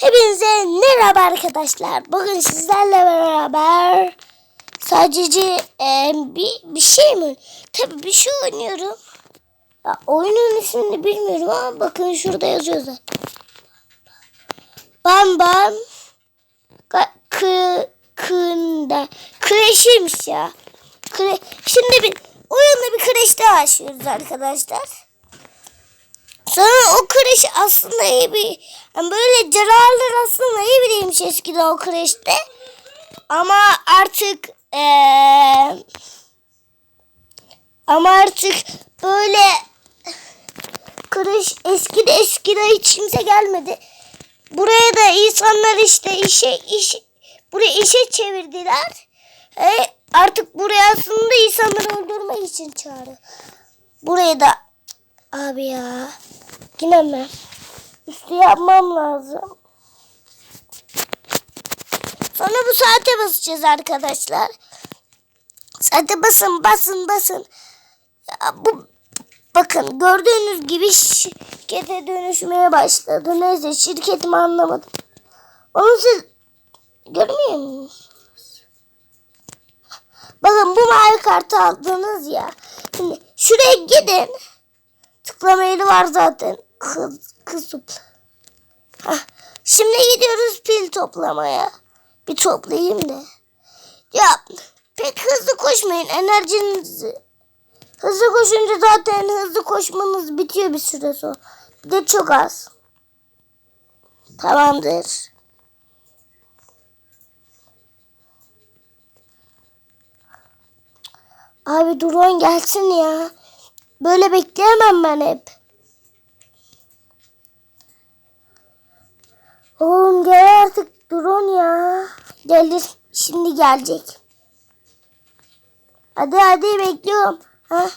Hepinize merhaba arkadaşlar. Bugün sizlerle beraber sadece e, bir, bir şey mi? Tabii bir şey oynuyorum. Ya, oyunun ismini bilmiyorum ama bakın şurada yazıyor zaten. Bam bam kı kında kreşiymiş ya. Kre Şimdi bir oyunda bir kreşte başlıyoruz arkadaşlar. Sonra o kreş aslında iyi bir yani böyle cerrahlar aslında iyi biriymiş eskiden o kreşte. Ama artık eee ama artık böyle kreş eskide eskide hiç kimse gelmedi. Buraya da insanlar işte işe iş buraya işe çevirdiler. E, artık buraya aslında insanları öldürmek için çağırıyor. Buraya da abi ya yine mi? Üstü yapmam lazım. Sonra bu saate basacağız arkadaşlar. Saate basın basın basın. Ya bu bakın gördüğünüz gibi şirkete dönüşmeye başladı. Neyse şirketimi anlamadım. Onu siz görmüyor musunuz? Bakın bu mavi kartı aldınız ya. Şimdi şuraya gidin. Tıklama yeri var zaten. Kız, kız topla. Hah, Şimdi gidiyoruz pil toplamaya. Bir toplayayım da. Ya pek hızlı koşmayın enerjinizi. Hızlı koşunca zaten hızlı koşmanız bitiyor bir süre sonra. Bir de çok az. Tamamdır. Abi drone gelsin ya. Böyle bekleyemem ben hep. Oğlum gel drone ya. Gelir. Şimdi gelecek. Hadi hadi bekliyorum. Ha?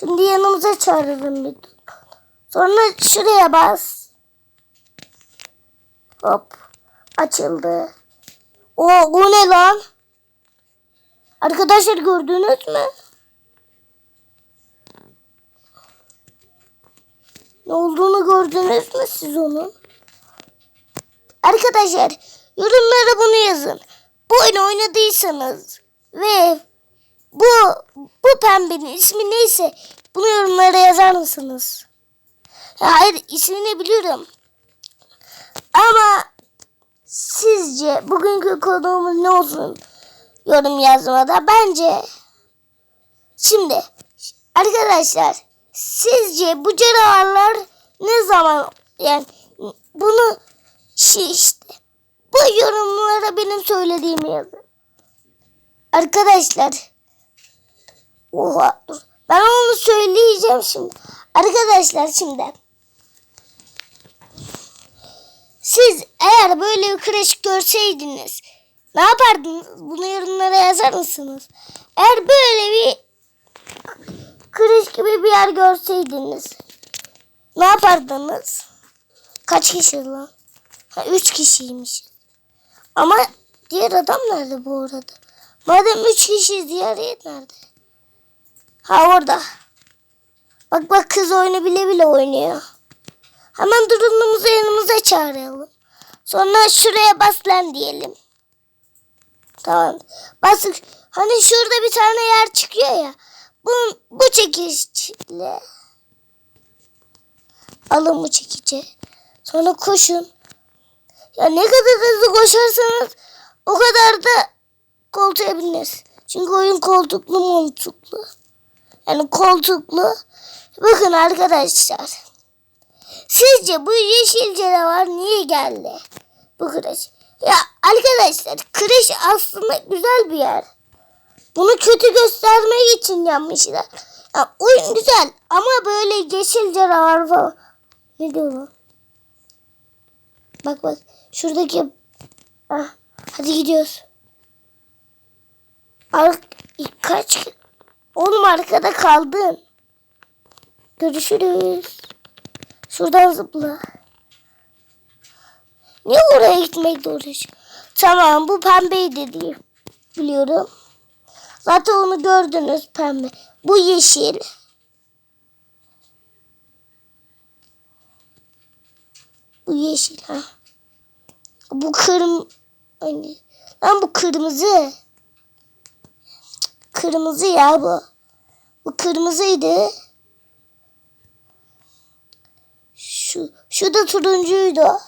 Şimdi yanımıza çağırırım bir. Sonra şuraya bas. Hop. Açıldı. O, o ne lan? Arkadaşlar gördünüz mü? Ne olduğunu gördünüz mü siz onun? Arkadaşlar yorumlara bunu yazın. Bu oyunu oynadıysanız ve bu bu pembenin ismi neyse bunu yorumlara yazar mısınız? Hayır ismini biliyorum. Ama sizce bugünkü konuğumuz ne olsun yorum yazmada? Bence şimdi arkadaşlar sizce bu canavarlar ne zaman yani bunu şey işte bu yorumlara benim söylediğimi yazın. Arkadaşlar Oha dur. Ben onu söyleyeceğim şimdi. Arkadaşlar şimdi. Siz eğer böyle bir kreş görseydiniz ne yapardınız? Bunu yorumlara yazar mısınız? Eğer böyle bir kreş gibi bir yer görseydiniz ne yapardınız? Kaç kişi lan? Ha, üç kişiymiş. Ama diğer adam nerede bu arada? Madem üç kişi diğer yer nerede? Ha orada. Bak bak kız oyunu bile bile oynuyor. Hemen durumumuzu yanımıza çağıralım. Sonra şuraya bas lan diyelim. Tamam. Bas. Hani şurada bir tane yer çıkıyor ya. Bu, bu çekiçle. Alın bu çekici. Sonra koşun. Ya ne kadar hızlı koşarsanız o kadar da koltuğa biniriz. Çünkü oyun koltuklu montuklu. Yani koltuklu. Bakın arkadaşlar. Sizce bu yeşil canavar niye geldi? Bu kreş. Ya arkadaşlar kreş aslında güzel bir yer. Bunu kötü göstermek için yapmışlar. Ya oyun güzel ama böyle yeşil canavar falan. Ne diyor? Bak bak şuradaki. Ah, hadi gidiyoruz. Ar kaç Oğlum arkada kaldın. Görüşürüz. Şuradan zıpla. Niye oraya gitmekle uğraşıyor? Tamam bu pembeydi diye biliyorum. Zaten onu gördünüz pembe. Bu yeşil. Bu yeşil ha. Bu kırm... Lan bu kırmızı. Kırmızı ya bu. Bu kırmızıydı. Şu, şu da turuncuydu.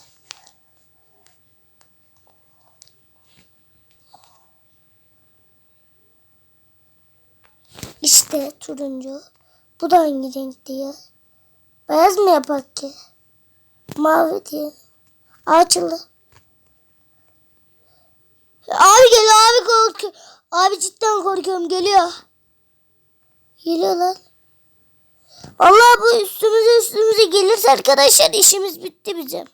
İşte turuncu. Bu da hangi renkti ya? Beyaz mı yapak ki? Mavi diye. Açıldı. Abi geliyor abi korkuyor. Abi cidden korkuyorum geliyor. Geliyor lan. Allah bu üstümüze üstümüze gelirse arkadaşlar işimiz bitti bizim.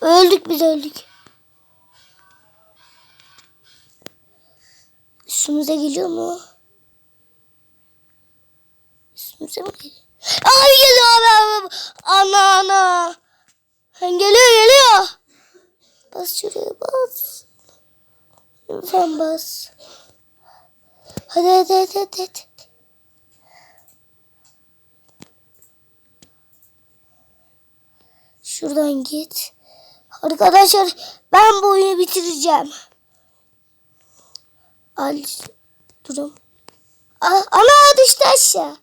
Öldük biz öldük. Üstümüze geliyor mu? Üstümüze mi geliyor? Abi geliyor abi abi. Ana ana. Geliyor geliyor. Bas şuraya bas. Lütfen bas. Hadi hadi hadi hadi. hadi. Şuradan git. Arkadaşlar ben bu oyunu bitireceğim. Al durum. A- Ana düştü aşağı.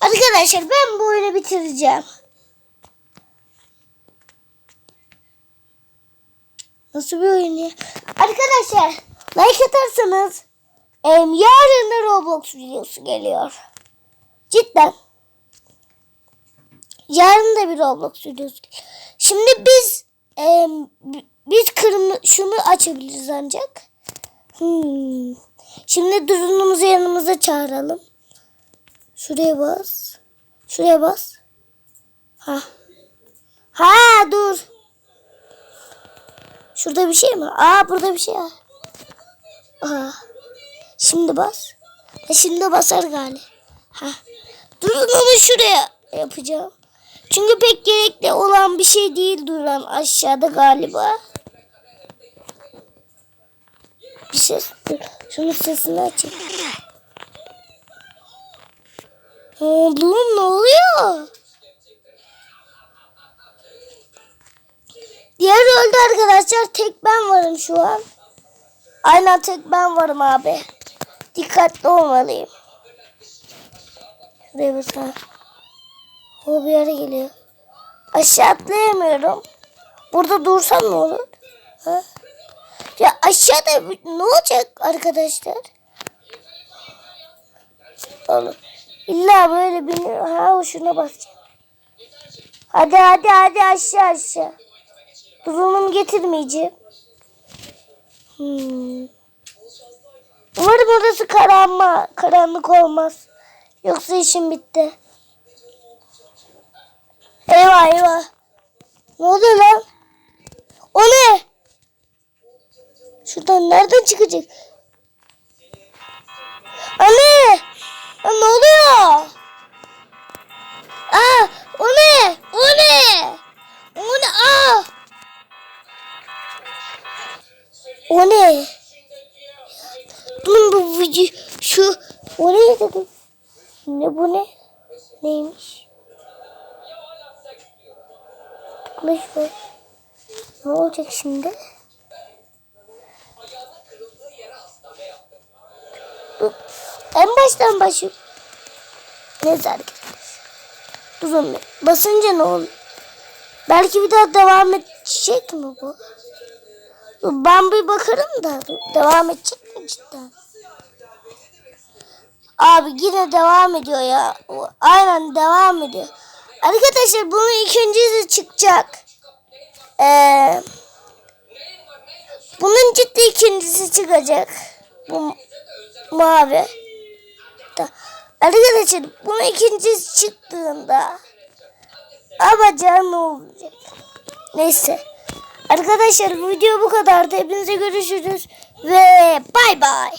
Arkadaşlar ben bu oyunu bitireceğim. Nasıl bir oyun ya? Arkadaşlar like atarsanız em, yarın da Roblox videosu geliyor. Cidden. Yarın da bir Roblox videosu. Şimdi biz bi- biz kırmızı şunu açabiliriz ancak. Hmm. Şimdi durunumuzu yanımıza çağıralım. Şuraya bas. Şuraya bas. Ha. Ha dur. Şurada bir şey mi? Aa burada bir şey var. Aa. Şimdi bas. Ha, şimdi basar galiba. Ha. Durun onu şuraya yapacağım. Çünkü pek gerekli olan bir şey değil duran aşağıda galiba. Bir ses. Şunun sesini açayım. Oğlum ne oluyor? Diğer öldü arkadaşlar. Tek ben varım şu an. Aynen tek ben varım abi. Dikkatli olmalıyım. Şuraya bir sağ. O bir yere geliyor. Aşağı atlayamıyorum. Burada dursam ne olur? Ha? Ya aşağıda ne olacak arkadaşlar? Oğlum. İlla böyle bir ha şuna basacağım. Hadi hadi hadi aşağı aşağı. Durumum getirmeyeceğim. Hmm. Umarım orası karanma, karanlık olmaz. Yoksa işim bitti. Eyvah eyvah. Ne oluyor lan? O ne? Şuradan nereden çıkacak? Anne! Ne oluyor? Tıklaş be. Ne olacak şimdi? En baştan başlayayım. Neyse arkadaşlar. Durun. Basınca ne olur? Belki bir daha devam edecek mi bu? Ben bir bakarım da devam edecek mi cidden? Abi yine devam ediyor ya. Aynen devam ediyor. Arkadaşlar bunun ikincisi çıkacak. Ee, bunun ciddi ikincisi çıkacak. Bu mavi. Da. Arkadaşlar bunun ikincisi çıktığında abacağı ne olacak? Neyse. Arkadaşlar video bu kadardı. Hepinize görüşürüz ve bay bay.